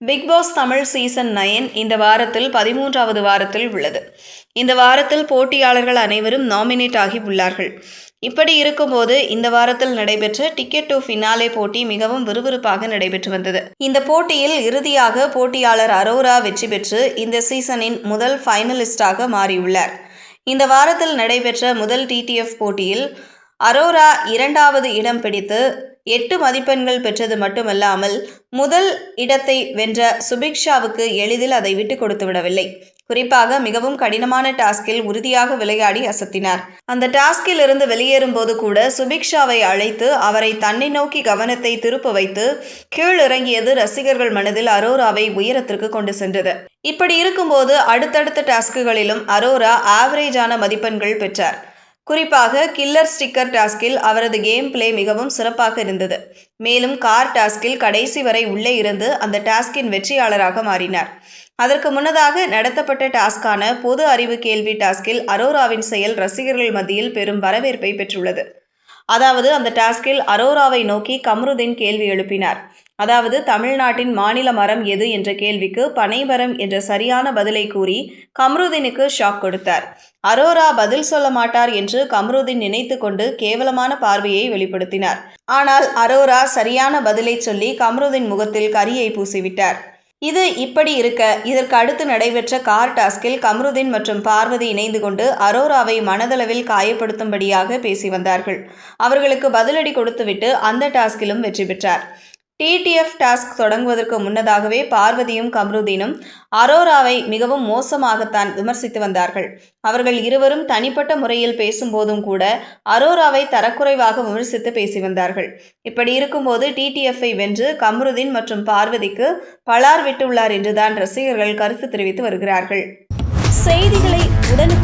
Bigg Boss Tamil season nine இந்த வாரத்தில் பதிமூன்றாவது வாரத்தில் உள்ளது. இந்த வாரத்தில் போட்டியாளர்கள் அனைவரும் நாமினேட் ஆகி உள்ளார்கள். இப்படி இருக்கும்போது இந்த வாரத்தில் நடைபெற்ற டிக்கெட் டு ஃபினாலே போட்டி மிகவும் விறுவிறுப்பாக நடைபெற்று வந்தது. இந்த போட்டியில் இறுதியாக போட்டியாளர் அரோரா வெற்றி பெற்று இந்த சீசனின் முதல் ஃபைனலிஸ்டாக மாறியுள்ளார். இந்த வாரத்தில் நடைபெற்ற முதல் டிடிஎஃப் போட்டியில் அரோரா இரண்டாவது இடம் பிடித்து எட்டு மதிப்பெண்கள் பெற்றது மட்டுமல்லாமல் முதல் இடத்தை வென்ற சுபிக்ஷாவுக்கு எளிதில் அதை விட்டு கொடுத்து விடவில்லை. குறிப்பாக மிகவும் கடினமான டாஸ்கில் உறுதியாக விளையாடி அசத்தினார். அந்த டாஸ்கில் இருந்து வெளியேறும் போது கூட சுபிக்ஷாவை அழைத்து அவரை தன்னை நோக்கி கவனத்தை திருப்ப வைத்து கீழ் இறங்கியது ரசிகர்கள் மனதில் அரோராவை உயரத்திற்கு கொண்டு சென்றது. இப்படி இருக்கும்போது அடுத்தடுத்த டாஸ்குகளிலும் அரோரா ஆவரேஜான மதிப்பெண்கள் பெற்றார். குறிப்பாக கில்லர் ஸ்டிக்கர் டாஸ்கில் அவரது கேம் பிளே மிகவும் சிறப்பாக இருந்தது. மேலும் கார் டாஸ்கில் கடைசி வரை உள்ளே இருந்து அந்த டாஸ்கின் வெற்றியாளராக மாறினார். அதற்கு முன்னதாக நடத்தப்பட்ட டாஸ்கான பொது அறிவு கேள்வி டாஸ்கில் அரோராவின் செயல் ரசிகர்கள் மத்தியில் பெரும் வரவேற்பை பெற்றுள்ளது. அதாவது அந்த டாஸ்கில் அரோராவை நோக்கி கம்ருதீன் கேள்வி எழுப்பினார். அதாவது தமிழ்நாட்டின் மாநில மரம் எது என்ற கேள்விக்கு பனைமரம் என்ற சரியான பதிலை கூறி கம்ருதீனுக்கு ஷாக் கொடுத்தார். அரோரா பதில் சொல்ல மாட்டார் என்று கம்ருதீன் நினைத்து கொண்டு கேவலமான பார்வையை வெளிப்படுத்தினார். ஆனால் அரோரா சரியான பதிலை சொல்லி கம்ருதீன் முகத்தில் கரியை பூசிவிட்டார். இது இப்படி இருக்க இதற்கு அடுத்து நடைபெற்ற கார் டாஸ்கில் கம்ருதீன் மற்றும் பார்வதி இணைந்து கொண்டு அரோராவை மனதளவில் காயப்படுத்தும்படியாக பேசி வந்தார்கள். அவர்களுக்கு பதிலடி கொடுத்துவிட்டு அந்த டாஸ்கிலும் வெற்றி பெற்றார். டிடிஎஃப் டாஸ்க் தொடங்குவதற்கு முன்னதாகவே பார்வதியும் கம்ருதீனும் அரோராவை மிகவும் மோசமாகத்தான் விமர்சித்து வந்தார்கள். அவர்கள் இருவரும் தனிப்பட்ட முறையில் பேசும்போதும் கூட அரோராவை தரக்குறைவாக விமர்சித்து பேசி வந்தார்கள். இப்படி இருக்கும்போது டிடிஎஃப்பை வென்று கம்ருதீன் மற்றும் பார்வதிக்கு பலார் விட்டுள்ளார் என்றுதான் ரசிகர்கள் கருத்து தெரிவித்து வருகிறார்கள். செய்திகளை உடனே